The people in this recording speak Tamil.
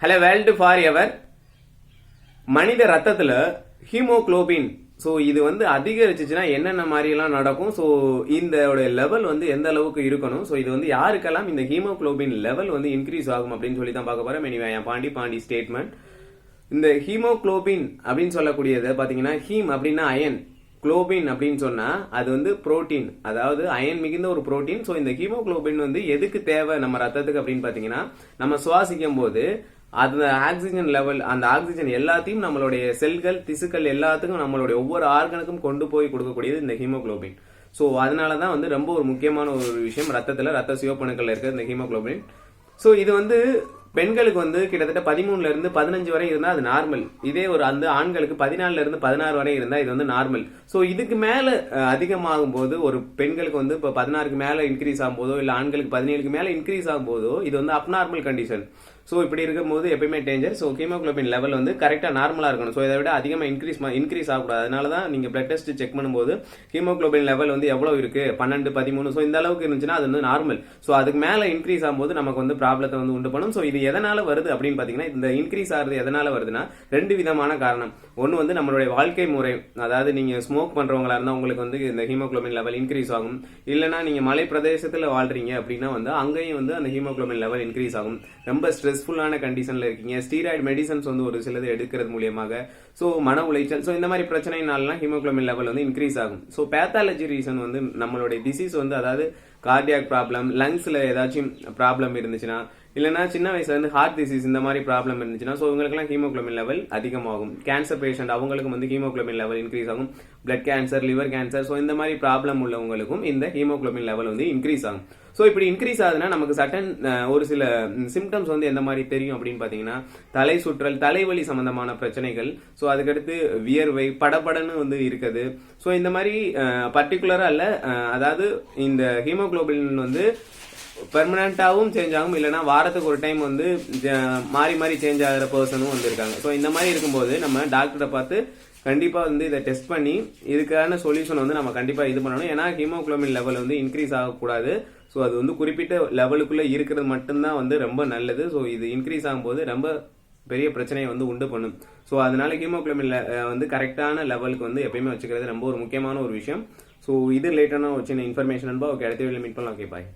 ஹலோ வேல்டு ஃபார் எவர் மனித ரத்தத்தில் ஹீமோகுளோபின் ஸோ இது வந்து அதிகரிச்சிச்சுன்னா என்னென்ன மாதிரிலாம் நடக்கும்? ஸோ இந்த லெவல் வந்து எந்த அளவுக்கு இருக்கணும்? ஸோ இது வந்து யாருக்கெல்லாம் இந்த ஹீமோகுளோபின் லெவல் வந்து இன்க்ரீஸ் ஆகும் அப்படின்னு சொல்லி தான் பார்க்க போகிறோம் எனிவே என் பாண்டி பாண்டி ஸ்டேட்மெண்ட் இந்த ஹீமோகுளோபின் அப்படின்னு சொல்லக்கூடியது பார்த்தீங்கன்னா ஹீம் அப்படின்னா அயன் குளோபின் அப்படின்னு சொன்னால் அது வந்து புரோட்டீன் அதாவது அயன் மிகுந்த ஒரு புரோட்டீன் ஸோ இந்த ஹீமோகுளோபின் வந்து எதுக்கு தேவை நம்ம ரத்தத்துக்கு அப்படின்னு பார்த்தீங்கன்னா நம்ம சுவாசிக்கும் போது அந்த ஆக்சிஜன் லெவல் அந்த ஆக்சிஜன் எல்லாத்தையும் நம்மளுடைய செல்கள் திசுக்கள் எல்லாத்துக்கும் நம்மளுடைய ஒவ்வொரு ஆர்கனுக்கும் கொண்டு போய் கொடுக்கக்கூடியது இந்த ஹீமோக்ளோபின் ஸோ அதனால தான் வந்து ரொம்ப ஒரு முக்கியமான ஒரு விஷயம் ரத்தத்தில் ரத்த சிவப்பணுக்கள் இருக்கிற இந்த ஹீமோக்ளோபின் ஸோ இது வந்து பெண்களுக்கு வந்து கிட்டத்தட்ட பதிமூணுல இருந்து பதினஞ்சு வரை இருந்தால் அது நார்மல் இதே ஒரு அந்த ஆண்களுக்கு பதினாலுல இருந்து பதினாறு வரை இருந்தால் இது வந்து நார்மல் ஸோ இதுக்கு மேலே அதிகமாகும் போது ஒரு பெண்களுக்கு வந்து இப்போ பதினாறுக்கு மேலே இன்க்ரீஸ் ஆகும் போதோ இல்லை ஆண்களுக்கு பதினேழுக்கு மேலே இன்க்ரீஸ் ஆகும் போதோ இது வந்து அப்நார்மல் கண்டிஷன் ஸோ இப்படி இருக்கும்போது எப்பயுமே டேஞ்சர் ஸோ ஹீமோகுளோபின் லெவல் வந்து கரெக்டாக நார்மலாக இருக்கணும். ஸோ இதை விட அதிகமாக இன்க்ரீஸ் இன்க்ரீஸ் ஆகக்கூடாது. அதனால தான் நீங்கள் பிளட் டெஸ்ட் செக் பண்ணும்போது ஹீமோக்ளோபின் லெவல் வந்து எவ்வளோ இருக்குது பன்னெண்டு பதிமூணு. ஸோ இந்த அளவுக்கு இருந்துச்சுன்னா அது வந்து நார்மல் ஸோ அதுக்கு மேலே இன்க்ரீஸ் ஆகும்போது நமக்கு வந்து ப்ராப்ளத்தை வந்து உண்டு பண்ணும். ஸோ இது எதனால் வருது அப்படின்னு பார்த்தீங்கன்னா இந்த இன்க்ரீஸ் ஆகுது எதனால் வருதுன்னா ரெண்டு விதமான காரணம். ஒன்று வந்து நம்மளுடைய வாழ்க்கை முறை. அதாவது நீங்கள் ஸ்மோக் பண்ணுறவங்களா இருந்தால் உங்களுக்கு வந்து இந்த ஹீமோக்ளோபின் லெவல் இன்க்ரீஸ் ஆகும். இல்லைனா நீங்கள் மலை பிரதேசத்தில் வாழ்றீங்க அப்படின்னா வந்து அங்கேயும் வந்து அந்த ஹீமோக்ளோபின் லெவல் இன்க்ரீஸ் ஆகும். ரொம்ப ஸ்ட்ரெஸ் ஸ்ட்ரெஸ்ஃபுல்லான கண்டிஷனில் இருக்கீங்க. ஸ்டீராய்டு மெடிசன்ஸ் வந்து ஒரு சிலது எடுக்கிறது மூலியமாக. ஸோ மன உளைச்சல். ஸோ இந்த மாதிரி பிரச்சனைனாலாம் ஹீமோக்ளோமின் லெவல் வந்து இன்க்ரீஸ் ஆகும். ஸோ பேத்தாலஜி ரீசன் வந்து நம்மளுடைய டிசீஸ் வந்து அதாவது கார்டியாக் ப்ராப்ளம் லங்ஸில் ஏதாச்சும் ப்ராப்ளம் இருந்துச்சுன்னா இல்லைனா சின்ன வயசுல இருந்து ஹார்ட் டிசீஸ் இந்த மாதிரி ப்ராப்ளம் இருந்துச்சுன்னா ஸோ இவங்களுக்குலாம் ஹீமோக்ளோமின் லெவல் அதிகமாகும். கேன்சர் பேஷண்ட் அவங்களுக்கும் வந்து ஹீமோகுளோபின் லெவல் இன்க்ரீஸ் ஆகும். Blood cancer liver cancer so இந்த மாதிரி ப்ராப்ளம் உள்ளவங்களுக்கும் இந்த ஹீமோகுளோபின் லெவல் வந்து இன்க்ரீஸ் ஆகும். ஸோ இப்படி இன்க்ரீஸ் ஆகுதுன்னா நமக்கு சட்டன் ஒரு சில சிம்டம்ஸ் வந்து எந்த மாதிரி தெரியும் அப்படின்னு பார்த்தீங்கன்னா தலை சுற்றல் தலைவலி சம்பந்தமான பிரச்சனைகள் ஸோ அதுக்கடுத்து வியர்வை படபடன்னு வந்து இருக்குது. ஸோ இந்த மாதிரி பர்டிகுலராக இல்லை அதாவது இந்த ஹீமோகுளோபின் வந்து பெர்மனண்ட்டாகவும் சேஞ்ச் ஆகும். இல்லைன்னா வாரத்துக்கு ஒரு டைம் வந்து ஜ- மாறி மாறி சேஞ்ச் ஆகிற பர்சனும் வந்திருக்காங்க. ஸோ இந்த மாதிரி இருக்கும்போது நம்ம டாக்டரை பார்த்து கண்டிப்பாக வந்து இதை டெஸ்ட் பண்ணி இதுக்கான சொல்யூஷன் வந்து நம்ம கண்டிப்பாக இது பண்ணணும். ஏன்னா ஹீமோக்ளோமின் லெவல் வந்து இன்க்ரீஸ் ஆகக்கூடாது. ஸோ அது வந்து குறிப்பிட்ட லெவலுக்குள்ளே இருக்கிறது மட்டும்தான் வந்து ரொம்ப நல்லது. ஸோ இது இன்க்ரீஸ் ஆகும்போது ரொம்ப பெரிய பிரச்சனையை வந்து உண்டு பண்ணும். ஸோ அதனால ஹீமோக்ளோமின் வந்து கரெக்டான லெவலுக்கு வந்து எப்பயுமே வச்சுக்கிறது ரொம்ப ஒரு முக்கியமான ஒரு விஷயம். ஸோ இது ரிலேட்டடான ஒரு சின்ன இன்ஃபர்மேஷன் அன்பா ஓகே அடுத்த வீடியோ மீட் பண்ணலாம். Okay bye